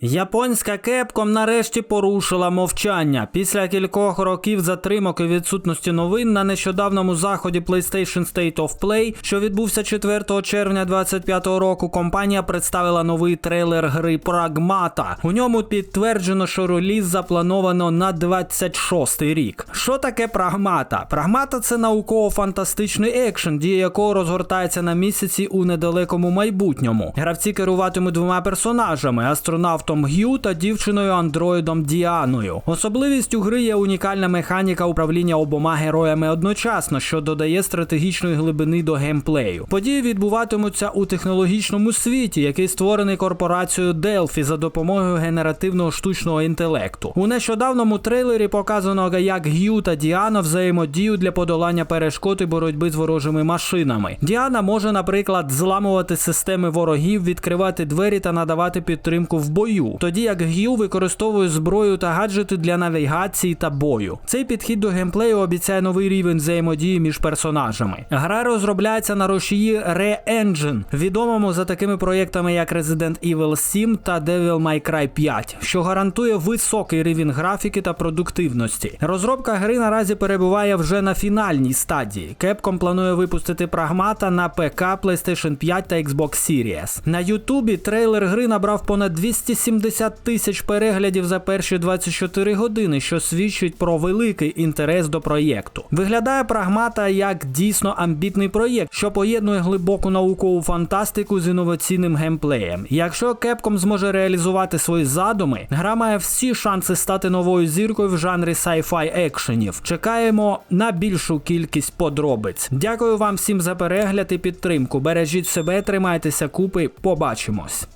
Японська Capcom нарешті порушила мовчання. Після кількох років затримок і відсутності новин на нещодавному заході PlayStation State of Play, що відбувся 4 червня 2025 року, компанія представила новий трейлер гри Прагмата. У ньому підтверджено, що реліз заплановано на 26 рік. Що таке Прагмата? Прагмата це науково-фантастичний екшен, дія якого розгортається на місяці у недалекому майбутньому. Гравці керуватимуть двома персонажами: астронавтом Г'ю та дівчиною андроїдом Діаною. Особливістю гри є унікальна механіка управління обома героями одночасно, що додає стратегічної глибини до геймплею. Події відбуватимуться у технологічному світі, який створений корпорацією Delphi за допомогою генеративного штучного інтелекту. У нещодавному трейлері показано, як Г'ю та Діана взаємодіють для подолання перешкод і боротьби з ворожими машинами. Діана може, наприклад, зламувати системи ворогів, відкривати двері та надавати підтримку в бою, тоді як Г'ю використовує зброю та гаджети для навігації та бою. Цей підхід до геймплею обіцяє новий рівень взаємодії між персонажами. Гра розробляється на рушії Re-Engine, відомому за такими проєктами як Resident Evil 7 та Devil May Cry 5, що гарантує високий рівень графіки та продуктивності. Розробка гри наразі перебуває вже на фінальній стадії. Capcom планує випустити прагмата на ПК, PlayStation 5 та Xbox Series. На Ютубі трейлер гри набрав понад 270 тисяч переглядів за перші 24 години, що свідчить про великий інтерес до проєкту. Виглядає прагмата як дійсно амбітний проєкт, що поєднує глибоку наукову фантастику з інноваційним геймплеєм. Якщо Capcom зможе реалізувати свої задуми, гра має всі шанси стати новою зіркою в жанрі sci-fi екшенів. Чекаємо на більшу кількість подробиць. Дякую вам всім за перегляд і підтримку. Бережіть себе, тримайтеся купи. Побачимось.